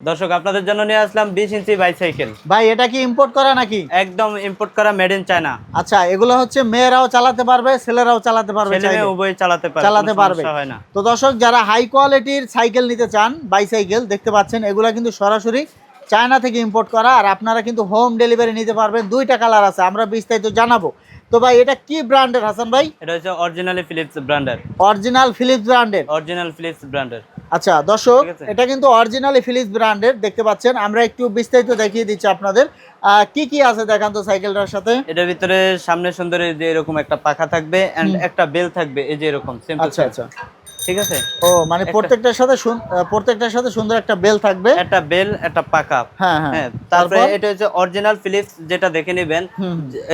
দর্শক আপনাদের জন্য নিয়ে আসলাম বিশ ইঞ্চি বাইসাইকেল ভাই এটা কি ইম্পোর্ট করা নাকি? একদম ইম্পোর্ট করা মেড ইন চায়না আচ্ছা এগুলো হচ্ছে মেয়েরাও চালাতে পারবে ছেলেরাও চালাতে পারবে ছেলে উভয় চালাতে পারে চালাতে পারবে। হয় না। তো দর্শক যারা হাই কোয়ালিটির সাইকেল নিতে চান বাইসাইকেল দেখতে পাচ্ছেন এগুলা কিন্তু সরাসরি চায়না থেকে ইম্পোর্ট করা আর আপনারা কিন্তু হোম ডেলিভারি নিতে পারবেন। দুইটা কালার আছে আমরা বিস্তারিত জানাব। তো ভাই এটা কি ব্র্যান্ডের হাসান ভাই? এটা হচ্ছে অরিজিনালি ফিলিপস ব্র্যান্ডের অরিজিনাল ফিলিপস ব্র্যান্ডের অরিজিনাল ফিলিপস ব্র্যান্ডের আচ্ছা দর্শক এটা কিন্তু অরিজিনাল ফিলিপস ব্র্যান্ডের দেখতে পাচ্ছেন। আমরা একটু বিস্তারিত দেখিয়ে দিচ্ছি আপনাদের। আহ, কি কি আছে দেখান তো সাইকেলটার সাথে? এটার ভিতরে সামনে সুন্দর এই যে এরকম একটা পাখা থাকবে এন্ড একটা বেল থাকবে এই যে এরকম সিম্পল আচ্ছা আচ্ছা। ঠিক আছে? ও মানে প্রত্যেকটার সাথে প্রত্যেকটার সাথে সুন্দর একটা বেল থাকবে? একটা বেল একটা পাকা হ্যাঁ হ্যাঁ। হ্যাঁ তারপরে এটা হচ্ছে অরিজিনাল ফিলিপস যেটা দেখে নেবেন।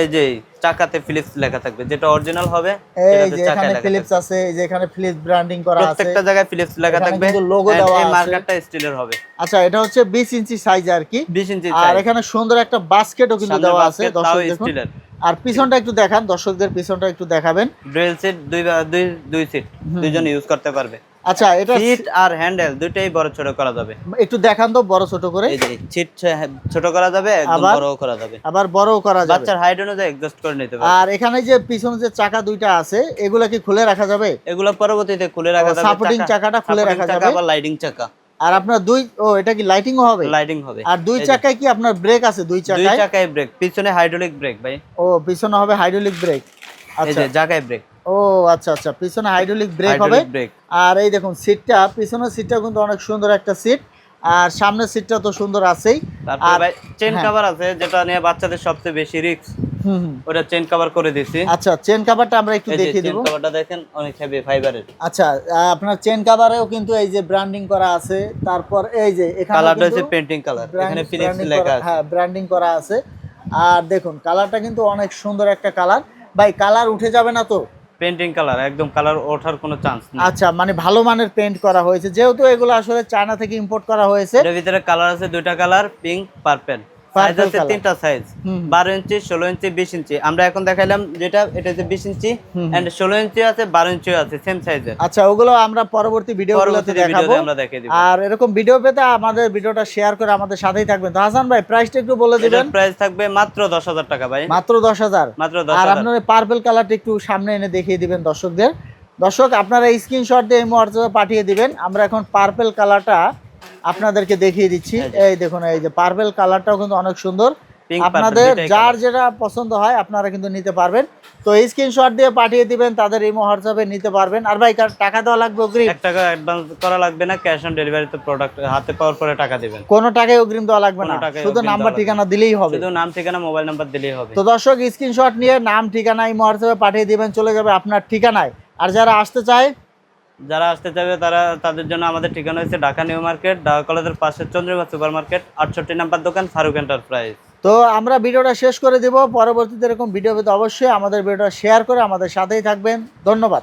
এই যে চাকাতে ফিলিপস লেখা থাকবে। যেটা অরিজিনাল হবে এই যে এখানে ফিলিপস আছে এই যে এখানে ফিলিপস ব্র্যান্ডিং করা আছে। প্রত্যেকটা জায়গায় ফিলিপস লেখা থাকবে। and দেওয়া আছে। মার্কারটা স্টিলের হবে। আচ্ছা এটা হচ্ছে 20 ইঞ্চি সাইজ আর কি। 20 ইঞ্চি আর এখানে সুন্দর একটা বাস্কেটও কিন্তু দেওয়া আছে দর্শক দেখুন। স্টিলের আর পিছনটা একটু দেখান দর্শকদের পিছনটা একটু দেখাবেন। ডুয়েল সিট দুই দুই দুই সিট দুইজন ইউজ করতে পারবে। আচ্ছা এটা সিট আর হ্যান্ডেল দুইটাই বড় ছোট করা যাবে। একটু দেখান তো বড় ছোট করে। এই যে সিট ছোট করা যাবে একদম আবার? বড়ও করা যাবে। আবার বড়ও করা যাবে। বাচ্চার হাইট অনুযায়ী অ্যাডজাস্ট করে নিতে পারবে। আর এখানে যে পিছনে যে চাকা দুইটা আছে এগুলা কি খুলে রাখা যাবে? এগুলা পরবর্তীতে খুলে রাখা যাবে supporting চাকাটা খুলে রাখা যাবে। বা লাইটিং চাকা। আর আপনার দুই ও এটা কি লাইটিংও হবে? লাইটিং হবে। আর দুই চাকায় কি আপনার ব্রেক আছে দুই চাকায় দুই চাকায়? ব্রেক পিছনে হাইড্রোলিক ব্রেক ভাই। ও পিছনে হবে হাইড্রোলিক ব্রেক আচ্ছা। জায়গায় ব্রেক ও আচ্ছা আচ্ছা পিছনে হাইড্রোলিক ব্রেক হবে। আর এই দেখুন সিটটা পিছনের সিটটা কিন্তু অনেক সুন্দর একটা সিট আর সামনের সিটটা তো সুন্দর আছেই। আর- চেন হ্যাঁ। কভার আছে যেটা নিয়ে বাচ্চাদের সবচেয়ে বেশি রিস্ক। ওটা চেন কভার করে দিছি আচ্ছা চেন কাভারটা আমরা একটু দেখিয়ে চেন কভারটা দেখেন অনেক হেভি ফাইবারের আচ্ছা আপনার চেন কাভারেও কিন্তু এই যে ব্র্যান্ডিং করা আছে। তারপর এই যে এখানে কালারটা হচ্ছে পেন্টিং কালার এখানে ফিলিপস লেখা আছে। হ্যাঁ ব্র্যান্ডিং করা আছে। আর দেখুন কালারটা কিন্তু অনেক সুন্দর একটা কালার ভাই কালার উঠে যাবে না তো? পেন্টিং কালার একদম কালার ওঠার কোনো চান্স নেই। আচ্ছা মানে ভালো মানের পেন্ট করা হয়েছে। যেহেতু এগুলো আসলে চায়না থেকে ইম্পোর্ট করা হয়েছে। এর ভিতরে কালার আছে দুইটা কালার পিঙ্ক পার্পল সাইজ আছে তিনটা সাইজ। বারো ইঞ্চি ষোলো ইঞ্চি বিশ ইঞ্চি। আমরা এখন দেখাইলাম যেটা এটা হচ্ছে বিশ ইঞ্চি। এন্ড ষোলো ইঞ্চি আছে বারো ইঞ্চি আছে সেম সাইজের আচ্ছা ওগুলো আমরা পরবর্তী দেখাবো। আমরা দেখিয়ে দিব। আর এরকম ভিডিও পেতে আমাদের ভিডিওটা শেয়ার করে আমাদের সাথেই থাকবেন। তো হাসান ভাই প্রাইসটা একটু বলে দিবেন। প্রাইস থাকবে মাত্র দশ হাজার টাকা ভাই। মাত্র দশ হাজার। মাত্র আর আপনার পার্পল কালারটা একটু সামনে এনে দেখিয়ে দিবেন দর্শকদের। দর্শক আপনারা স্ক্রিনশট দিয়ে এই মুহূর্তে পাঠিয়ে দিবেন। আমরা এখন পার্পল কালারটা আপনাদেরকে দেখিয়ে দিচ্ছি। এই দেখুন এই যে পার্পল কালারটাও কিন্তু অনেক সুন্দর। আপনাদের যার যেটা পছন্দ হয় আপনারা কিন্তু নিতে পারবেন। তো এই স্ক্রিনশট দিয়ে পাঠিয়ে দিবেন তাদের এই হোয়াটসঅ্যাপে নিতে পারবেন। আর ভাই টাকা দেওয়া লাগবে অগ্রিম? এক টাকা অ্যাডভান্স করা লাগবে না ক্যাশ অন ডেলিভারিতে প্রোডাক্ট হাতে পাওয়ার পরে টাকা দিবেন। কোনো টাকায় অগ্রিম দেওয়া লাগবে না। শুধু নাম্বার ঠিকানা দিলেই হবে। শুধু নাম ঠিকানা মোবাইল নাম্বার দিলেই হবে। তো দর্শক স্ক্রিনশট নিয়ে নাম ঠিকানা এই হোয়াটসঅ্যাপে পাঠিয়ে দিবেন চলে যাবে আপনার ঠিকানায়। আর যারা আসতে চায় যারা আসতে চাইবে তারা তাদের জন্য আমাদের ঠিকানা হয়েছে ঢাকা নিউ মার্কেট, ঢাকা কলেজের পাশে চন্দ্রিমা সুপার মার্কেট আটষট্টি নাম্বার দোকান, ফারুক এন্টারপ্রাইজ তো আমরা ভিডিওটা শেষ করে দিব, পরবর্তীতে এরকম ভিডিও পেতে অবশ্যই আমাদের ভিডিওটা শেয়ার করে আমাদের সাথেই থাকবেন। ধন্যবাদ।